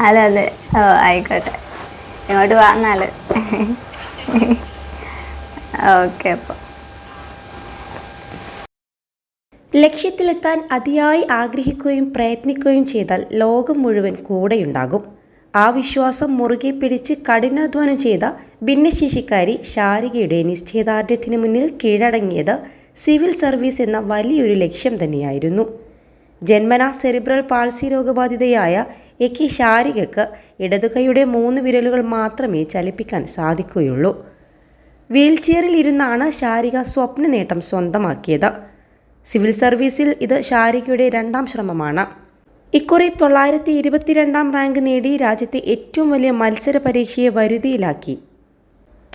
അതെ അതെ ഓ ആയിക്കോട്ടെ. ഇങ്ങോട്ട് വാങ്ങാൽ ഓക്കെ അപ്പോൾ ലക്ഷ്യത്തിലെത്താൻ അതിയായി ആഗ്രഹിക്കുകയും പ്രയത്നിക്കുകയും ചെയ്താൽ ലോകം മുഴുവൻ കൂടെയുണ്ടാകും. ആ വിശ്വാസം മുറുകെ പിടിച്ച് കഠിനാധ്വാനം ചെയ്ത ഭിന്നശേഷിക്കാരി ശാരികയുടെ നിശ്ചയദാർഢ്യത്തിന് മുന്നിൽ കീഴടങ്ങിയത് സിവിൽ സർവീസ് എന്ന വലിയൊരു ലക്ഷ്യം തന്നെയായിരുന്നു. ജന്മന സെറിബ്രൽ പാൾസി രോഗബാധിതയായ എക്കി ശാരികയ്ക്ക് ഇടതുകൈയുടെ മൂന്ന് വിരലുകൾ മാത്രമേ ചലിപ്പിക്കാൻ സാധിക്കുകയുള്ളൂ. വീൽചെയറിൽ ഇരുന്നാണ് ശാരിക സ്വപ്ന നേട്ടം സ്വന്തമാക്കിയത്. സിവിൽ സർവീസിൽ ഇത് ശാരികയുടെ രണ്ടാം ശ്രമമാണ്. ഇക്കുറി തൊള്ളായിരത്തി ഇരുപത്തിരണ്ടാം റാങ്ക് നേടി രാജ്യത്തെ ഏറ്റവും വലിയ മത്സര പരീക്ഷയെ വരുതിയിലാക്കി.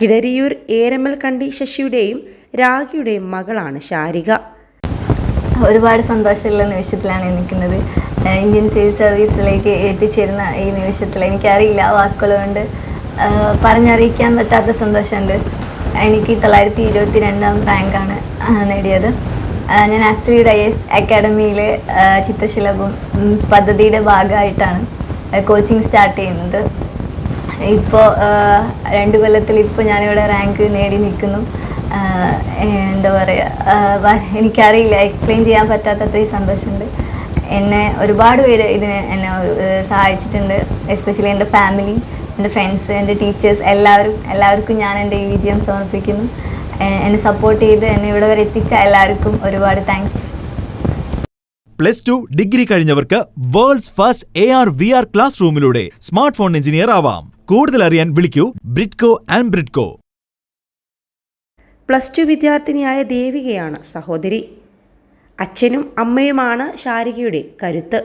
കിടരിയൂർ ഏരമൽ കണ്ടി ശശിയുടെയും രാഗിയുടെയും മകളാണ് ശാരിക. ഒരുപാട് സന്തോഷമുള്ള നിമിഷത്തിലാണ് നിൽക്കുന്നത്. ഇന്ത്യൻ സിവിൽ സർവീസിലേക്ക് എത്തിച്ചേരുന്ന ഈ നിമിഷത്തിൽ എനിക്കറിയില്ല വാക്കുകളുണ്ട്. പറഞ്ഞറിയിക്കാൻ പറ്റാത്ത സന്തോഷമുണ്ട്. എനിക്ക് തൊള്ളായിരത്തി ഇരുപത്തി രണ്ടാം റാങ്കാണ് നേടിയത്. ഞാൻ ആക്ച്വലി ഐ എസ് അക്കാഡമിയിലെ ചിത്രശലഭം പദ്ധതിയുടെ ഭാഗമായിട്ടാണ് കോച്ചിങ് സ്റ്റാർട്ട് ചെയ്യുന്നത്. ഇപ്പോൾ രണ്ട് കൊല്ലത്തിൽ ഇപ്പോൾ ഞാനിവിടെ റാങ്ക് നേടി നിൽക്കുന്നു. എന്താ പറയുക എനിക്കറിയില്ല എക്സ്പ്ലെയിൻ ചെയ്യാൻ പറ്റാത്ത അത്രയും സന്തോഷമുണ്ട്. എന്നെ ഒരുപാട് പേര് ഇതിന് എന്നെ സഹായിച്ചിട്ടുണ്ട് എസ്പെഷ്യലി എന്റെ ഫാമിലി എന്റെ ഫ്രണ്ട്സ് എന്റെ ടീച്ചേഴ്സ് എല്ലാവരും എല്ലാവർക്കും ഞാൻ എന്റെ ഈ വിജയം സമർപ്പിക്കുന്നു. എന്നെ സപ്പോർട്ട് ചെയ്ത് എന്നെ ഇവിടെ വരെ എത്തിച്ച എല്ലാവർക്കും ഒരുപാട് thanks plus two degree കഴിഞ്ഞവർക്ക് world's first A R V R class റൂമിലൂടെ smart phone engineer ആവാം. കൂടുതൽ അറിയാൻ വിളിക്കൂ Bridco and Bridco plus two വിദ്യാർത്ഥിനിയായ ദേവികയാണ് സഹോദരി. അച്ഛനും അമ്മയുമാണ് ശാരികയുടെ കരുത്ത്.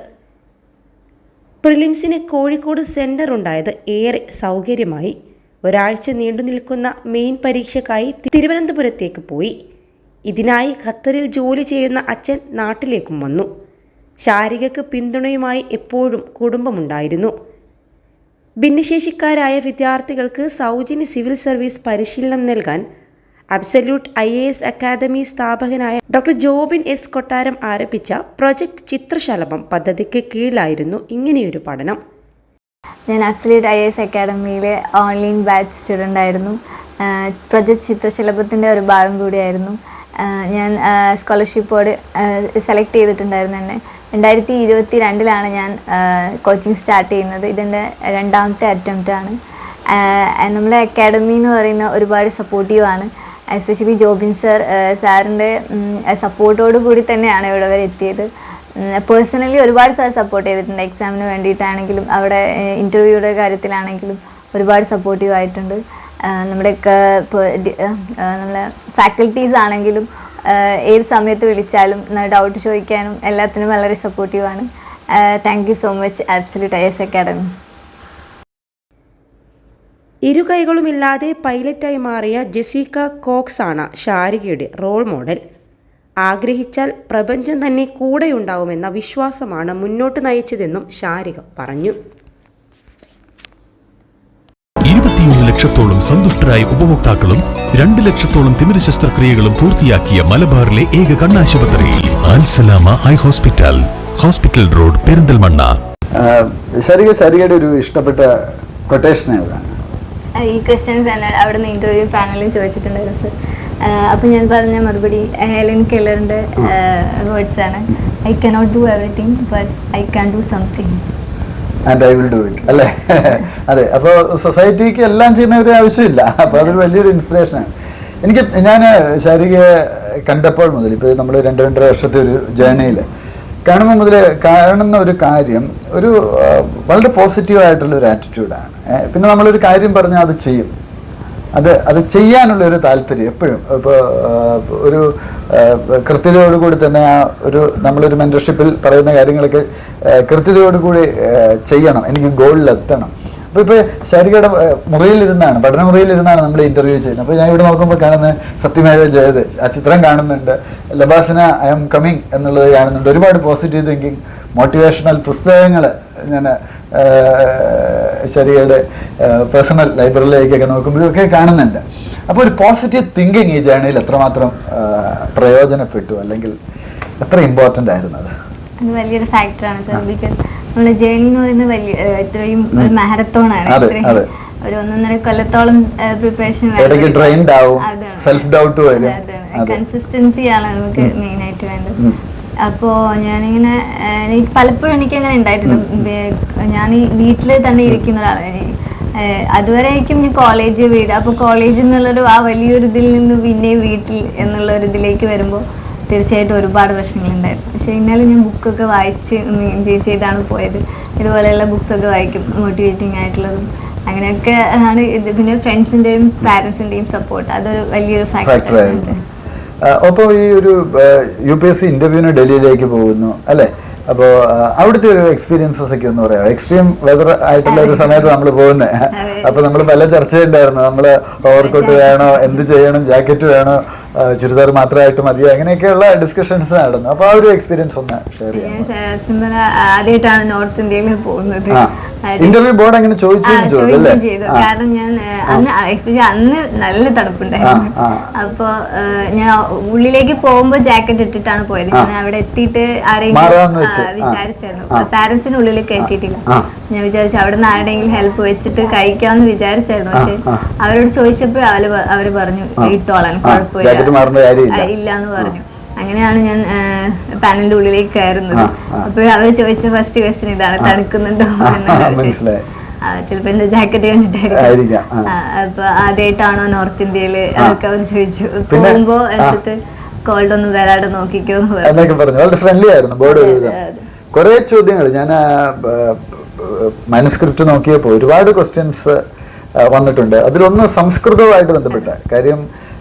പ്രിലിംസിന് കോഴിക്കോട് സെന്റർ ഉണ്ടായത് ഏറെ സൗകര്യമായി. ഒരാഴ്ച നീണ്ടു നിൽക്കുന്ന മെയിൻ പരീക്ഷയ്ക്കായി തിരുവനന്തപുരത്തേക്ക് പോയി. ഇതിനായി ഖത്തറിൽ ജോലി ചെയ്യുന്ന അച്ഛൻ നാട്ടിലേക്കും വന്നു. ശാരികയ്ക്ക് പിന്തുണയുമായി എപ്പോഴും കുടുംബമുണ്ടായിരുന്നു. ഭിന്നശേഷിക്കാരായ വിദ്യാർത്ഥികൾക്ക് സൗജന്യ സിവിൽ സർവീസ് പരിശീലനം നൽകാൻ absolute I A S academy സ്ഥാപകനായ ഡോക്ടർ ജോബിൻ എസ് കൊട്ടാരം ആരംഭിച്ച പ്രൊജക്ട് ചിത്രശലഭം പദ്ധതിക്ക് കീഴിലായിരുന്നു ഇങ്ങനെയൊരു പഠനം. ഞാൻ അബ്സല്യൂട്ട് ഐ എസ് അക്കാദമിയിലെ ഓൺലൈൻ ബാച്ച് സ്റ്റുഡന്റ് ആയിരുന്നു. പ്രൊജക്ട് ചിത്രശലഭത്തിന്റെ ഒരു ഭാഗം കൂടിയായിരുന്നു. ഞാൻ സ്കോളർഷിപ്പോട് സെലക്ട് ചെയ്തിട്ടുണ്ടായിരുന്നു എന്നെ. രണ്ടായിരത്തി ഇരുപത്തി രണ്ടിലാണ് ഞാൻ കോച്ചിങ് സ്റ്റാർട്ട് ചെയ്യുന്നത്. ഇതെന്റെ രണ്ടാമത്തെ അറ്റംപ്റ്റാണ് നമ്മുടെ അക്കാഡമി എന്ന് പറയുന്ന ഒരുപാട് സപ്പോർട്ടീവാണ് എസ്പെഷ്യലി ജോബിൻ സർ സാറിന്റെ സപ്പോർട്ടോട് കൂടി തന്നെയാണ് ഇവിടെ വരെ എത്തിയത്. പേഴ്സണലി ഒരുപാട് സാർ സപ്പോർട്ട് ചെയ്തിട്ടുണ്ട്. എക്സാമിന് വേണ്ടിയിട്ടാണെങ്കിലും അവിടെ ഇന്റർവ്യൂയുടെ കാര്യത്തിലാണെങ്കിലും ഒരുപാട് സപ്പോർട്ടീവ് ആയിട്ടുണ്ട്. നമ്മുടെയൊക്കെ നമ്മളെ ഫാക്കൽറ്റീസ് ആണെങ്കിലും ഏത് സമയത്ത് വിളിച്ചാലും ഡൗട്ട് ചോദിക്കാനും എല്ലാത്തിനും വളരെ സപ്പോർട്ടീവാണ് thank you so much absolute I S academy ഇരു കൈകളുമില്ലാതെ പൈലറ്റായി മാറിയ ജെസിക്ക കോക്സ് ആണ് ഷാരികയുടെ റോൾ മോഡൽ. ആഗ്രഹിച്ചാൽ പ്രപഞ്ചം തന്നെ കൂടെയുണ്ടാവുമെന്ന വിശ്വാസമാണ് മുന്നോട്ട് നയിച്ചതെന്നും ഷാരിക പറഞ്ഞു. ഇരുപത്തിയൊന്ന് ലക്ഷത്തോളം സന്തുഷ്ടരായ ഉപഭോക്താക്കളും രണ്ട് ലക്ഷത്തോളം തിമിര ശസ്ത്രക്രിയകളും പൂർത്തിയാക്കിയ മലബാറിലെ ഏക കണ്ണാശുപത്രി Al Salama eye hospital hospital road Perinthalmanna. Sarika സരികയുടെ ഒരു ഇഷ്ടപ്പെട്ട കൊട്ടേഷൻ ഏതാണ്? ഈ ക്വസ്റ്റ്യൻസ് തന്നെ അവിടെ നിന്ന് ഇന്റർവ്യൂ പാനലിൽ ചോദിച്ചിട്ടുണ്ടായിരുന്നു സർ അപ്പം ഞാൻ പറഞ്ഞ മറുപടി ഹെലൻ കെല്ലറിന്റെ വേർഡ്സ് ആണ്. I cannot do everything but I can do something and I will do it അല്ലേ? അതെ അപ്പോൾ സൊസൈറ്റിക്ക് എല്ലാം ചെയ്യുന്ന ഒരു ആവശ്യമില്ല. അപ്പോൾ അതൊരു വലിയൊരു ഇൻസ്പിറേഷനാണ് എനിക്ക് ഞാൻ ശാരികയെ കണ്ടപ്പോൾ മുതൽ ഇപ്പോൾ നമ്മൾ രണ്ട് രണ്ടര വർഷത്തെ ഒരു ജേർണിയിൽ കാണുമ്പോൾ മുതൽ കാണുന്ന ഒരു കാര്യം ഒരു വളരെ പോസിറ്റീവ് ആയിട്ടുള്ള ഒരു ആറ്റിറ്റ്യൂഡാണ് പിന്നെ നമ്മളൊരു കാര്യം പറഞ്ഞാൽ അത് ചെയ്യും. അത് അത് ചെയ്യാനുള്ള ഒരു താല്പര്യം എപ്പോഴും. ഇപ്പോൾ ഒരു കൃത്യതയോടുകൂടി തന്നെ ആ ഒരു നമ്മളൊരു മെന്റർഷിപ്പിൽ പറയുന്ന കാര്യങ്ങളൊക്കെ കൃത്യതയോടുകൂടി ചെയ്യണം. എനിക്ക് ഗോളിലെത്തണം അപ്പോൾ ഇപ്പോൾ ശാരികയുടെ പഠന മുറിയിലിരുന്നാണ് ഇരുന്നാണ് നമ്മൾ ഇന്റർവ്യൂ ചെയ്യുന്നത്. അപ്പോൾ ഞാൻ ഇവിടെ നോക്കുമ്പോൾ കാണുന്ന സത്യമേത ജയത് ആ ചിത്രം കാണുന്നുണ്ട്. ലബാസന ഐ എം കമ്മിങ് എന്നുള്ളത് കാണുന്നുണ്ട്. ഒരുപാട് പോസിറ്റീവ് തിങ്കിങ് മോട്ടിവേഷണൽ പുസ്തകങ്ങൾ ഞാൻ ശരിയുടെ പേഴ്സണൽ ലൈബ്രറിയിലേക്കൊക്കെ നോക്കുമ്പോഴൊക്കെ കാണുന്നുണ്ട്. അപ്പോൾ ഒരു പോസിറ്റീവ് തിങ്കിങ് ഈ ജേണിയിൽ എത്രമാത്രം പ്രയോജനപ്പെട്ടു അല്ലെങ്കിൽ എത്ര ഇമ്പോർട്ടന്റ് ആയിരുന്നു അത്? വലിയൊരു ഫാക്ടറാണ് സർ ബിക്കോസ് നമ്മളെ ജേണി എന്ന് പറയുന്നത് വലിയ ഇത്രയും ഒരു മാരത്തോൺ ആണ്. ഒരു ഒന്നൊന്നര കൊല്ലത്തോളം പ്രിപ്പറേഷൻ drained ആവും, സെൽഫ് ഡൗട്ട് വരും. കൺസിസ്റ്റൻസി ആണ് നമുക്ക് മെയിൻ ആയിട്ട് വേണ്ടത്. അപ്പോ ഞാനിങ്ങനെ എനിക്ക് പലപ്പോഴും എനിക്ക് അങ്ങനെ ഉണ്ടായിട്ടുണ്ട് ഞാൻ ഈ വീട്ടിൽ തന്നെ ഇരിക്കുന്ന ഒരാളാണ്. അതുവരെ അതുവരെയായിരിക്കും ഞാൻ കോളേജ് വീട്. അപ്പൊ കോളേജ് എന്നുള്ളൊരു ആ വലിയൊരു ഇതിൽ നിന്ന് പിന്നെ വീട്ടിൽ എന്നുള്ള ഒരു ഇതിലേക്ക് വരുമ്പോൾ തീർച്ചയായിട്ടും ഒരുപാട് പ്രശ്നങ്ങളുണ്ടായിരുന്നു പക്ഷേ ഇന്നലെ ഞാൻ ബുക്കൊക്കെ വായിച്ച് എൻജോയ് ചെയ്താണ് പോയത്. ഇതുപോലെയുള്ള ബുക്സൊക്കെ വായിക്കും മോട്ടിവേറ്റിംഗ് ആയിട്ടുള്ളതും. അങ്ങനെയൊക്കെ ആണ് ഇത്. പിന്നെ ഫ്രണ്ട്സിന്റെയും പാരൻസിന്റെയും സപ്പോർട്ട് അതൊരു വലിയൊരു ഫാക്ടർ ഫാക്ടർ അപ്പോൾ ഈ ഒരു യു പി എസ് സി ഇന്റർവ്യൂവിന് ഡൽഹിയിലേക്ക് പോകുന്നു അല്ലേ? അപ്പോൾ അവിടുത്തെ ഒരു എക്സ്പീരിയൻസസ് ഒക്കെ ഒന്ന് പറയാം എക്സ്ട്രീം വെതർ ആയിട്ടുള്ള ഒരു സമയത്ത് നമ്മൾ പോകുന്നത് അപ്പോൾ നമ്മൾ പല ചർച്ചയുണ്ടായിരുന്നു. നമ്മൾ ഓവർകോട്ട് വേണോ എന്ത് ചെയ്യണം ജാക്കറ്റ് വേണോ ചുരിദാർ മാത്രമായിട്ട് മതിയോ? അങ്ങനെയൊക്കെയുള്ള ഡിസ്കഷൻസ് നടന്നു. അപ്പൊ ആ ഒരു എക്സ്പീരിയൻസ് ഒന്ന് ഷെയർ ചെയ്യാം ആദ്യമായിട്ടാണ് നോർത്ത് ഇന്ത്യയിൽ പോകുന്നത്. ഇന്റർവ്യൂ ബോർഡ് അങ്ങനെ ചോദിക്കുകയും ചെയ്തു കാരണം ഞാൻ അന്ന് എക്സ്പെഷ്യലി അന്ന് നല്ല തണുപ്പുണ്ടായിരുന്നു. അപ്പൊ ഞാൻ ഉള്ളിലേക്ക് പോകുമ്പോ ജാക്കറ്റ് ഇട്ടിട്ടാണ് പോയത്. ഞാൻ അവിടെ എത്തിയിട്ട് ആരെയും. വിചാരിച്ചായിരുന്നു. പാരന്റ്സിന് ഉള്ളിൽ കയറ്റിയിട്ടില്ല. ഞാൻ വിചാരിച്ചു അവിടെ നിന്ന് ആരുടെയെങ്കിലും ഹെൽപ്പ് വെച്ചിട്ട് കഴിക്കാമെന്ന് വിചാരിച്ചായിരുന്നു. പക്ഷെ അവരോട് ചോദിച്ചപ്പോൾ അവർ അവർ പറഞ്ഞു. ഇട്ടോളാൻ. കുഴപ്പമില്ല. ഇല്ല എന്ന് പറഞ്ഞു. അങ്ങനെയാണ് ഞാൻ പാനലിന്റെ ഉള്ളിലേക്ക് കയറുന്നത്. അവർ അപ്പോഴും അവർ ചോദിച്ച ഫസ്റ്റ് ക്വസ്റ്റ്യൻ ഇതാണ്. തണുക്കുന്നുണ്ടോ? അവർ. ആ, ചിലപ്പോ എന്റെ ജാക്കറ്റ് കണ്ടിട്ടായിരിക്കും. അപ്പൊ ആദ്യമായിട്ടാണോ നോർത്ത് ഇന്ത്യയിൽ. അതൊക്കെ അവർ ചോദിച്ചു. പോകുമ്പോ എന്നിട്ട് കോൾഡ് ഒന്നും വരാതെ നോക്കിക്കോന്ന് പറഞ്ഞു. എന്നൊക്കെ പറഞ്ഞു. വളരെ ഫ്രണ്ട്ലി ആയിരുന്നു ബോർഡ് കുറെ ചോദ്യങ്ങൾ. ഞാൻ മാനുസ്ക്രിപ്റ്റ് നോക്കിയപ്പോൾ ഒരുപാട് ക്വസ്റ്റ്യൻസ് വന്നിട്ടുണ്ട്. അതിലൊന്ന് സംസ്കൃതവുമായിട്ട് ബന്ധപ്പെട്ട കാര്യം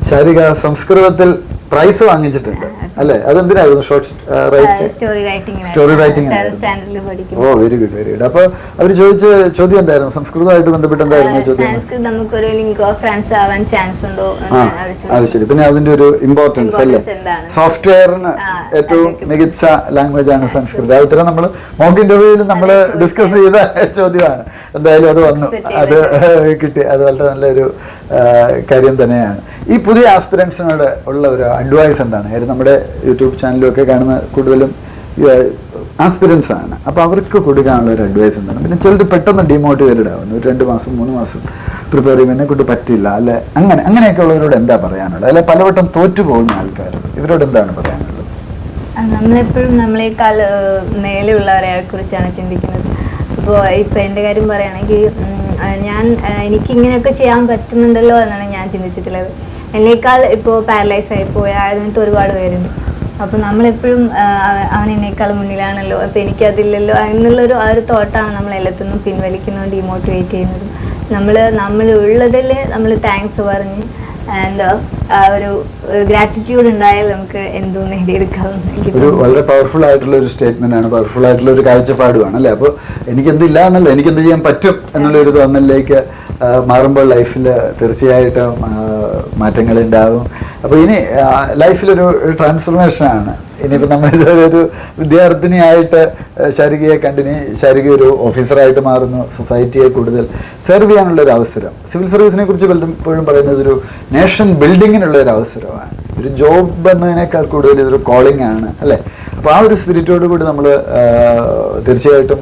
ശാരിക സംസ്കൃതത്തിൽ പ്രൈസ് വാങ്ങിച്ചിട്ടുണ്ട്. അല്ലേ? അതെന്തിനായിരുന്നു short write story writing story writing oh very good very good അപ്പൊ അവർ ചോദിച്ച ചോദ്യം എന്തായിരുന്നു? സംസ്കൃതമായിട്ട് ബന്ധപ്പെട്ട് എന്തായിരുന്നു ചോദ്യം നമുക്കൊരു ലിങ്ക് ഓഫ് ഫ്രാൻസ് ആവാൻ ചാൻസ് ഉണ്ടോ. അത് ശരി. പിന്നെ അതിന്റെ ഒരു ഇമ്പോർട്ടൻസ് അല്ലേ? സോഫ്റ്റ്വെയറിന് ഏറ്റവും മികച്ച ലാംഗ്വേജ് ആണ് സംസ്കൃതം. അത് ഇത്രയും നമ്മൾ മോക്ക് ഇന്റർവ്യൂവിൽ നമ്മൾ ഡിസ്കസ് ചെയ്ത ചോദ്യമാണ്. എന്തായാലും അത് വന്നു. അത് കിട്ടി. അത് വളരെ നല്ലൊരു കാര്യം തന്നെയാണ്. ഈ പുതിയ ആസ്പിരൻസിനോട് ഉള്ള ഒരു അഡ്വൈസ് എന്താണ്? കാര്യം നമ്മുടെ യൂട്യൂബ് ചാനലിലൊക്കെ കാണുന്ന കൂടുതലും ആസ്പിരൻസ് ആണ് അപ്പോൾ അവർക്ക് കൊടുക്കാനുള്ള ഒരു അഡ്വൈസ് എന്താണ്? പിന്നെ ചിലർ പെട്ടെന്ന് ഡിമോട്ടിവേറ്റഡ് ആവുന്നു ഒരു രണ്ട് മാസം മൂന്ന് മാസം പ്രിപ്പയർ ചെയ്യുമ്പോൾ കൊണ്ട് പറ്റില്ല. അല്ലെ അങ്ങനെ അങ്ങനെയൊക്കെ ഉള്ളവരോട് എന്താ പറയാനുള്ളത്? അല്ലെ പലവട്ടം തോറ്റു പോകുന്ന ആൾക്കാർ ഇവരോട് എന്താണ് പറയാനുള്ളത്? നമ്മളെപ്പോഴും നമ്മളെക്കാൾ മേലെയുള്ളവരെ കുറിച്ചാണ് ചിന്തിക്കുന്നത്. അപ്പോൾ ഇപ്പം എന്റെ കാര്യം പറയുകയാണെങ്കിൽ ഞാൻ എനിക്ക് ഇങ്ങനെയൊക്കെ ചെയ്യാൻ പറ്റുന്നുണ്ടല്ലോ എന്നാണ് ഞാൻ ചിന്തിച്ചിട്ടുള്ളത്. എന്നേക്കാൾ ഇപ്പോൾ പാരലൈസ് ആയി പോയ അതിനകത്ത് ഒരുപാട് പേരുണ്ട്. അപ്പോൾ നമ്മളെപ്പോഴും അവൻ എന്നേക്കാൾ മുന്നിലാണല്ലോ. അപ്പോൾ എനിക്കതില്ലല്ലോ എന്നുള്ളൊരു ആ ഒരു തോട്ടാണ് നമ്മൾ എല്ലാത്തിനും പിൻവലിക്കുന്നതും ഡിമോട്ടിവേറ്റ് ചെയ്യുന്നതും. നമ്മൾ ഉള്ളതിൽ നമ്മൾ താങ്ക്സ് പറഞ്ഞ് എന്താ ഒരു ഗ്രാറ്റിറ്റ്യൂഡ് ഉണ്ടായാൽ നമുക്ക് എന്തും നേടിയെടുക്കാം ഒരു വളരെ പവർഫുൾ ആയിട്ടുള്ള ഒരു സ്റ്റേറ്റ്മെന്റ് ആണ്. പവർഫുൾ ആയിട്ടുള്ള ഒരു കാഴ്ചപ്പാടുമാണ് അല്ലേ? അപ്പോൾ എനിക്ക് ഇല്ല എന്നല്ല എനിക്ക് എന്ത് ചെയ്യാൻ പറ്റും എന്നുള്ള ഒരു തോന്നലിലേക്ക് മാറുമ്പോൾ ലൈഫിൽ തീർച്ചയായിട്ടും മാറ്റങ്ങൾ ഉണ്ടാവും. അപ്പോൾ ഇനി ലൈഫിലൊരു ട്രാൻസ്ഫർമേഷനാണ്. ഇനിയിപ്പോൾ നമ്മൾ ഒരു വിദ്യാർത്ഥിനിയായിട്ട് ശാരികയെ കണ്ടിനി ശാരിക ഒരു ഓഫീസറായിട്ട് മാറുന്നു സൊസൈറ്റിയെ കൂടുതൽ സെർവ് ചെയ്യാനുള്ള ഒരു അവസരം. സിവിൽ സർവീസിനെ കുറിച്ച് പലപ്പോഴും പറയുന്നത് ഒരു നേഷൻ ബിൽഡിങ്ങിനുള്ള ഒരു അവസരമാണ്. ഒരു ജോബ് എന്നതിനേക്കാൾ കൂടുതൽ ഇതൊരു കോളിംഗ് ആണ് അല്ലേ? അപ്പോൾ ആ ഒരു സ്പിരിറ്റോട് കൂടി നമ്മൾ തീർച്ചയായിട്ടും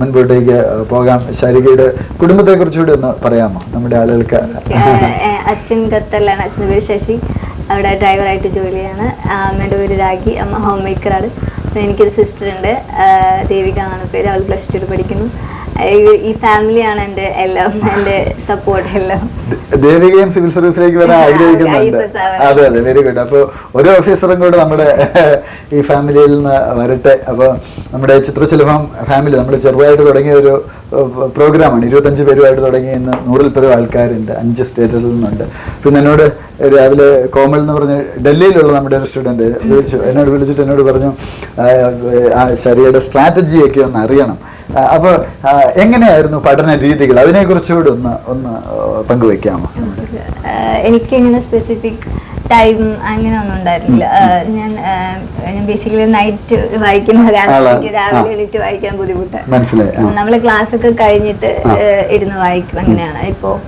മുൻപോട്ടേക്ക് പോകാം. ശാരികയുടെ കുടുംബത്തെ കുറിച്ചുകൂടി ഒന്ന് പറയാമോ? നമ്മുടെ ആളുകൾക്ക്. അച്ഛൻ ഖത്തറിലാണ്. അച്ഛന്റെ ശശി. അവിടെ ഡ്രൈവറായിട്ട് ജോലിയാണ് ചെയ്യാണ്. അമ്മയുടെ പേര് രാഖി അമ്മ ഹോം മേക്കറാണ് എനിക്കൊരു സിസ്റ്ററുണ്ട് ദേവിക എന്നാണ് പേര്. അവൾ പ്ലസ് ടു പഠിക്കുന്നു. ഈ- ഫാമിലിയാണ് എന്റെ എല്ലാം എന്റെ സപ്പോർട്ട് എല്ലാം. ദേവികയും സിവിൽ സർവീസിലേക്ക് വരാൻ ആഗ്രഹിക്കുന്നുണ്ട്. അതെ അതെ വെരി ഗുഡ് അപ്പോൾ ഒരു ഓഫീസറും കൂടെ നമ്മുടെ ഈ ഫാമിലിയിൽ നിന്ന് വരട്ടെ. അപ്പോൾ നമ്മുടെ ചിത്രശലഭം ഫാമിലി നമ്മൾ ചെറുതായിട്ട് തുടങ്ങിയ ഒരു പ്രോഗ്രാമാണ് ഇരുപത്തഞ്ച് പേരുമായിട്ട് തുടങ്ങി ഇന്ന് നൂറിൽ പേരും ആൾക്കാരുണ്ട്. അഞ്ച് സ്റ്റേറ്റിൽ നിന്നുണ്ട്. പിന്നെ എന്നോട് രാവിലെ കോമൽ എന്ന് പറഞ്ഞ ഡൽഹിയിലുള്ള നമ്മുടെ ഒരു സ്റ്റുഡന്റ് വിളിച്ചു. എന്നോട് വിളിച്ചിട്ട് എന്നോട് പറഞ്ഞു ശരിയുടെ സ്ട്രാറ്റജിയൊക്കെ ഒന്ന് അറിയണം. അപ്പോൾ എങ്ങനെയായിരുന്നു പഠന രീതികൾ? അതിനെക്കുറിച്ചുകൂടി ഒന്ന് ഒന്ന് പങ്കുവെക്കാമോ? ആഹ് എനിക്ക് ഇങ്ങനെ സ്പെസിഫിക് ടൈം അങ്ങനെ ഒന്നും ഉണ്ടായിരുന്നില്ല ഞാൻ ഞാൻ ബേസിക്കലി നൈറ്റ് വായിക്കുന്ന ഒരാളാണ്. എനിക്ക് രാവിലെ. എണീറ്റ് വായിക്കാൻ ബുദ്ധിമുട്ടാണ്. നമ്മൾ ക്ലാസ് ഒക്കെ കഴിഞ്ഞിട്ട്. ഇരുന്ന് വായിക്കും. അങ്ങനെയാണ്. ഇപ്പോ.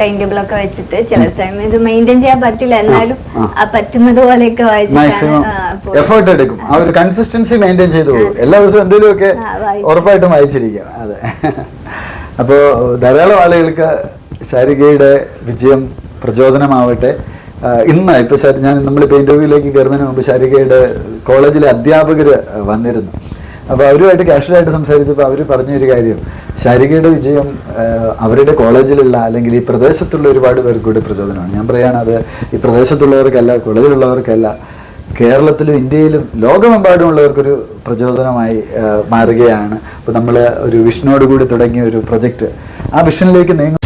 ടൈം ടേബിൾ ഒക്കെ വെച്ചിട്ട് ചില ടൈം ഇത് മെയിന്റെയിൻ ചെയ്യാൻ പറ്റില്ല. എന്നാലും ആ. പറ്റുന്നത് പോലെയൊക്കെ വായിച്ചിട്ടാണ് എഫേർട്ട് എടുക്കും. ആ ഒരു കൺസിസ്റ്റൻസി മെയിന്റെയിൻ ചെയ്തു പോകും എല്ലാ ദിവസവും. ഉറപ്പായിട്ടും വായിച്ചിരിക്കാം അതെ. അപ്പോൾ ധാരാളം ആളുകൾക്ക് ശാരികയുടെ വിജയം പ്രചോദനമാവട്ടെ. ഇന്ന് ഇപ്പൊ ശാരി- ഞാൻ നമ്മളിപ്പോൾ ഇന്റർവ്യൂവിലേക്ക് കയറുന്നതിന് മുമ്പ് ശാരികയുടെ കോളേജിലെ അധ്യാപകർ വന്നിരുന്നു. അപ്പോൾ അവരുമായിട്ട് കാഷ്വലായിട്ട് സംസാരിച്ചപ്പോൾ അവർ പറഞ്ഞൊരു കാര്യം. ശാരികയുടെ വിജയം അവരുടെ കോളേജിലുള്ള അല്ലെങ്കിൽ ഈ പ്രദേശത്തുള്ള ഒരുപാട് പേർക്ക് കൂടി പ്രചോദനമാണ്. ഞാൻ പറയുകയാണ് അത് ഈ പ്രദേശത്തുള്ളവർക്കല്ല കോളേജിലുള്ളവർക്കല്ല കേരളത്തിലും ഇന്ത്യയിലും ലോകമെമ്പാടുമുള്ളവർക്കൊരു പ്രചോദനമായി മാറുകയാണ്. അപ്പോൾ നമ്മൾ ഒരു വിഷനോട് കൂടി തുടങ്ങിയ ഒരു പ്രൊജക്റ്റ് ആ വിഷനിലേക്ക് നീങ്ങും